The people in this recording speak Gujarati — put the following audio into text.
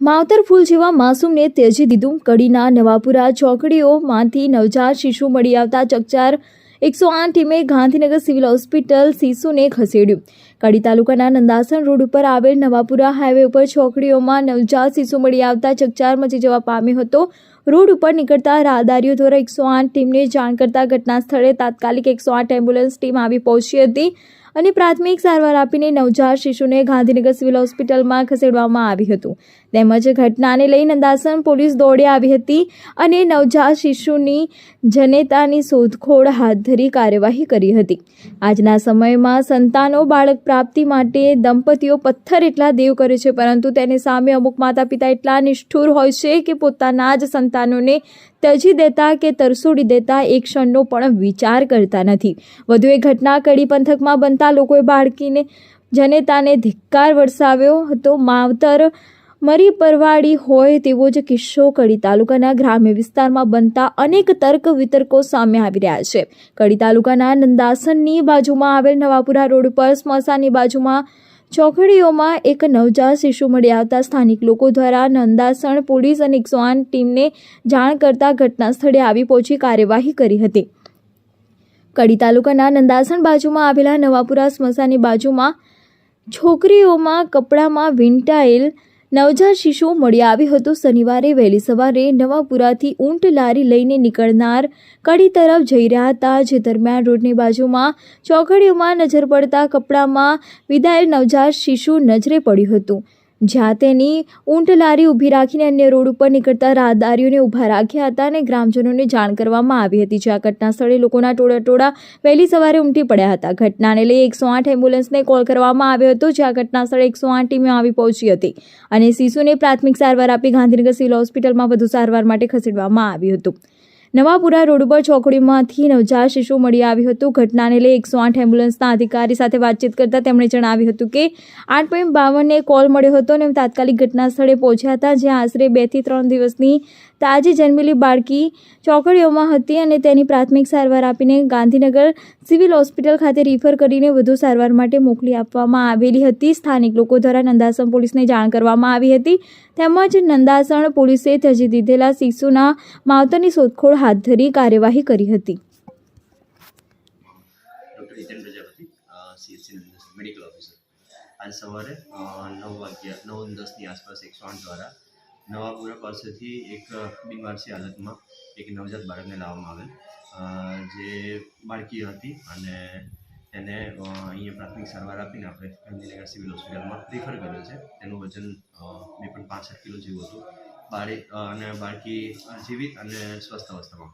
માવતર ફૂલ જેવા માસૂમને તેજી દીધું. કડીના નવાપુરા ચોકડીઓમાંથી નવજાત શિશુ મળી આવતા ચકચાર. એકસો આઠ ટીમે ગાંધીનગર સિવિલ હોસ્પિટલ શિશુને ખસેડ્યું. કડી તાલુકાના નંદાસન રોડ ઉપર આવેલ નવાપુરા હાઈવે ઉપર ચોકડીઓમાં નવજાત શિશુ મળી આવતા ચકચાર મચી જવા પામ્યો હતો. રોડ ઉપર નીકળતા રાહદારીઓ દ્વારા એકસો આઠ ટીમને જાણ કરતા ઘટના સ્થળે તાત્કાલિક એકસો આઠ એમ્બ્યુલન્સ ટીમ આવી પહોંચી હતી. અને પ્રાથમિક સારવાર આપીને નવજાત શિશુને ગાંધીનગર સિવિલ હોસ્પિટલમાં ખસેડવામાં આવ્યું હતું. તેમજ ઘટનાને લઈ નંદાસણ પોલીસ દોડી આવી હતી અને નવજાત શિશુની જનેતાની શોધખોળ હાથ ધરી કાર્યવાહી કરી હતી. આજના સમયમાં સંતાનો બાળક પ્રાપ્તિ માટે દંપતીઓ પથ્થર એટલા દેવ કરે છે, પરંતુ તેની સામે અમુક માતા પિતા એટલા નિષ્ઠુર હોય છે કે પોતાના જ સંતાનોને ત્યજી દેતા કે તરસોડી દેતા એક ક્ષણનો પણ વિચાર કરતા નથી. વધુ એક ઘટના કડી પંથકમાં બનતા લોકોએ બાળકીને, જનેતાને ધિક્કાર વરસાવ્યો હતો. માવતર મરી પરવાડી હોય તેવો જ કિસ્સો કડી તાલુકાના ગ્રામ્ય વિસ્તારમાં બનતા અનેક તર્ક વિતર્કો સામે આવી રહ્યા છે. કડી તાલુકાના નંદાસનની બાજુમાં આવેલ નવાપુરા રોડ પર સ્મશાનની બાજુમાં ચોકડીઓમાં એક નવજાત શિશુ મળી આવતા સ્થાનિક લોકો દ્વારા નંદાસણ પોલીસ અને એકસો ટીમને જાણ કરતા ઘટના સ્થળે આવી પહોંચી કાર્યવાહી કરી હતી. કડી તાલુકાના નંદાસણ બાજુમાં આવેલા નવાપુરા સ્મશાનની બાજુમાં છોકરીઓમાં કપડામાં વીંટાયેલ નવજાત શિશુ મળી આવ્યું હતું શનિવારે વહેલી સવારે નવાપુરાથી ઊંટ લારી લઈને નીકળનાર કડી તરફ જઈ રહ્યા હતા, જે દરમિયાન રોડની બાજુમાં ચોકડીઓમાં નજર પડતા કપડામાં વિદાયેલ નવજાત શિશુ નજરે પડ્યું હતું. જ્યાં તેની ઊંટ લારી ઊભી રાખીને અન્ય રોડ ઉપર નીકળતા રાહદારીઓને ઊભા રાખ્યા હતા અને ગ્રામજનોને જાણ કરવામાં આવી હતી. જ્યાં ઘટના સ્થળે લોકોના ટોળા ટોળા વહેલી સવારે ઉમટી પડ્યા હતા. ઘટનાને લઈ એકસો આઠ એમ્બ્યુલન્સને કોલ કરવામાં આવ્યો હતો જ્યાં ઘટના સ્થળે એકસો આઠ ટીમે આવી પહોંચી હતી અને શિશુને પ્રાથમિક સારવાર આપી ગાંધીનગર સિવિલ હોસ્પિટલમાં વધુ સારવાર માટે ખસેડવામાં આવ્યું હતું. નવાપુરા રોડ ચોકડીમાંથી નવજાત શિશુ મળી આવ્યું હતું. ઘટનાને લઈ એકસો આઠ એમ્બ્યુલન્સના અધિકારી સાથે વાતચીત કરતા તેમણે જણાવ્યું હતું કે આઠ પોઈન્ટ બાવનને કોલ મળ્યો હતો અને તાત્કાલિક ઘટના સ્થળે પહોંચ્યા હતા, જ્યાં આશરે બેથી ત્રણ દિવસની તાજી જન્મેલી બાળકી ચોકડીઓમાં હતી અને તેની પ્રાથમિક સારવાર આપીને ગાંધીનગર સિવિલ હોસ્પિટલ ખાતે રિફર કરીને વધુ સારવાર માટે મોકલી આપવામાં આવેલી હતી. સ્થાનિક લોકો દ્વારા નંદાસણ પોલીસને જાણ કરવામાં આવી હતી. તેમજ નંદાસણ પોલીસે ત્યજી દીધેલા શિશુના માવતરની શોધખોળ હાથ ધરી કાર્યવાહી કરી હતી. મેડિકલ ઓફિસર આજ સવારે નવ વાગ્યા, નવ દસની આસપાસ એકસો આઠ દ્વારા નવાપુરા પાસેથી એક બિનવારસી હાલતમાં એક નવજાત બાળકને લાવવામાં આવેલ. જે બાળકી હતી અને તેને અહીંયા પ્રાથમિક સારવાર આપીને આપણે ગાંધીનગર સિવિલ હોસ્પિટલમાં રિફર કર્યો છે. તેનું વજન બે પોઈન્ટ પાસઠ કિલો જેવું હતું. બાળી અને બાળકી જીવિત અને સ્વસ્થ અવસ્થામાં.